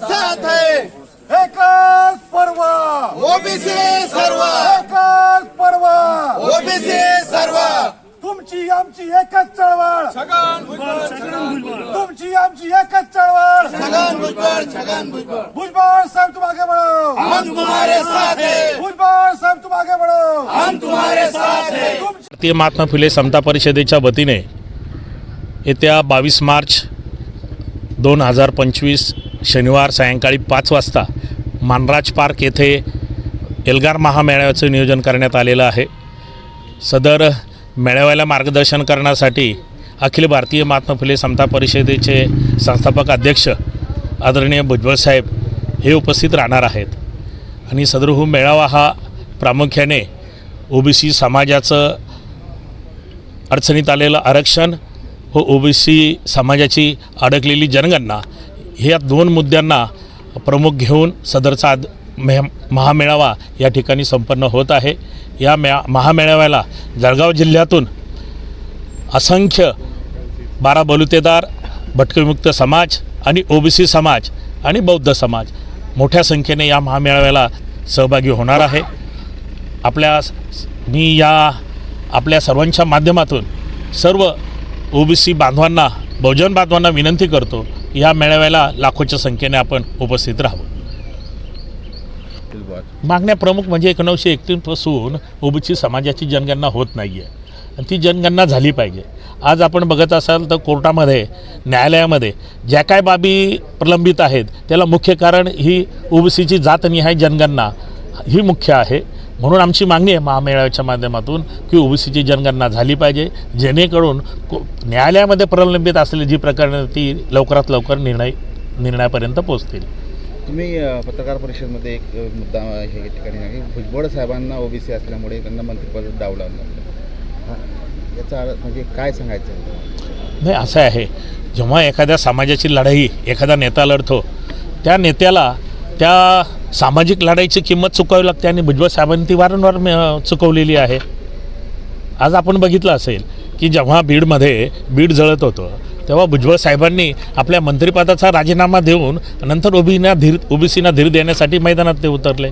साथ है। एकच पर्व। ओबीसी सर्व। एकच पर्व। ओबीसी सर्व। तुमची आमची एकच चळवळ। तुमची आमची एकच चळवळ। छगन भुजबळ छगन भुजबळ। भुजबळ साहेब तुम आगे बढ़ो हम तुम्हारे साथ है। भुजबळ साहेब तुम आगे बढ़ो हम तुम्हारे साथ है। भारतीय महात्मा फुले समता परिषदेच्या वतीने येत्या बावीस मार्च दोन हजार पंचवीस शनिवार सायंकाळी पाच वाजता मानराज पार्क येथे एल्गार महामेळाव्याचं नियोजन करण्यात आलेलं आहे. सदर मेळाव्याला मार्गदर्शन करण्यासाठी अखिल भारतीय महात्मा फुले समता परिषदेचे संस्थापक अध्यक्ष आदरणीय भुजबळ साहेब हे उपस्थित राहणार आहेत. आणि सदरहू मेळावा हा प्रामुख्याने ओबीसी समाजाचं अडचणीत आलेलं आरक्षण व ओबीसी समाजाची अडकलेली जनगणना ह्या दोन मुद्द्यांना प्रमुख घेऊन सदरचा आद मे महामेळावा या ठिकाणी संपन्न होत आहे. या म्या महामेळाव्याला जळगाव जिल्ह्यातून असंख्य बारा बलुतेदार भटकविमुक्त समाज आणि ओबीसी समाज आणि बौद्ध समाज मोठ्या संख्येने या महामेळाव्याला सहभागी होणार आहे. आपल्या मी या आपल्या सर्वांच्या माध्यमातून सर्व ओबीसी बांधवांना बहुजन बांधवांना विनंती करतो या मेळाव्याला लाखोच्या संख्येने आपण उपस्थित राहावं मागण्या प्रमुख म्हणजे एकोणीसशे एकतीसपासून ओबीसी समाजाची जनगणना होत नाही आहे आणि ती जनगणना झाली पाहिजे. आज आपण बघत असाल तर कोर्टामध्ये न्यायालयामध्ये ज्या काय बाबी प्रलंबित आहेत त्याला मुख्य कारण ही ओबीसीची जातनिहाय जनगणना ही मुख्य आहे. म्हणून आमची मागणी आहे महामेळाव्याच्या माध्यमातून की ओबीसीची जनगणना झाली पाहिजे जेणेकरून को न्यायालयामध्ये प्रलंबित असलेली जी प्रकरणं ती लवकरात लवकर निर्णय निर्णयापर्यंत पोहोचतील. तुम्ही पत्रकार परिषदेमध्ये एक मुद्दा हे ठिकाणी भुजबळ साहेबांना ओबीसी असल्यामुळे त्यांना मंत्रिपद डावलं याचा अर्थ म्हणजे काय सांगायचं? नाही असं आहे. जेव्हा एखाद्या समाजाची लढाई एखादा नेता लढतो त्या नेत्याला त्या सामाजिक लढाईची किंमत चुकावी लागते आणि भुजबळ साहेबांनी ती वारंवार म- चुकवलेली आहे. आज आपण बघितलं असेल की जेव्हा बीडमध्ये बीड जळत होतं तेव्हा भुजबळ साहेबांनी आपल्या मंत्रिपदाचा राजीनामा देऊन नंतर ओबीना धीर ओबीसीना धीर देण्यासाठी मैदानात ते उतरले.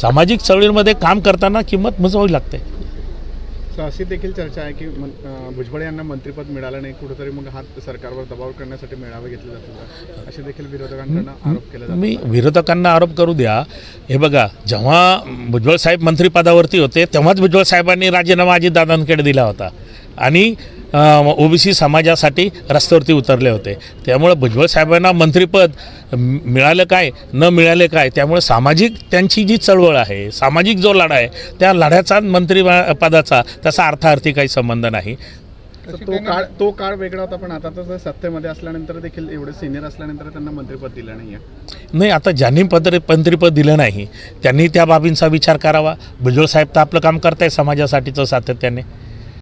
सामाजिक चळवळीमध्ये काम करताना किंमत मजवावी लागते. अशी देखील चर्चा आहे की भुजबळ यांना मंत्रिपद मिळालं नाही कुठेतरी मग हात सरकारवर दबाव करण्यासाठी मेळावे घेतले जातात असे देखील विरोधकांकडनं आरोप केले जातात. मी विरोधकांना आरोप करू द्या. हे बघा जेव्हा भुजबळ साहेब मंत्रिपदावरती होते तेव्हाच भुजबळ साहेबांनी राजीनामा अजितदादांकडे दिला होता. आणि ओबीसी समाजासाठी रस्त्यावरती उतरले होते. त्यामुळे भुजबळ साहेबांना मंत्रिपद मिळालं काय न मिळाले काय त्यामुळे सामाजिक त्यांची जी चळवळ आहे सामाजिक जो लढा आहे त्या लढ्याचा मंत्री पदाचा तसा अर्थार्थी काही संबंध नाही. तर तो काळ तो काळ वेगळा होता पण आता तर सत्तेमध्ये असल्यानंतर देखील एवढे सिनियर असल्यानंतर त्यांना मंत्रिपद दिलं नाही आहे नाही आता ज्यांनी पत्र मंत्रिपद दिलं नाही त्यांनी त्या बाबींचा विचार करावा. भुजबळ साहेब तर आपलं काम करताय समाजासाठीचं सातत्याने.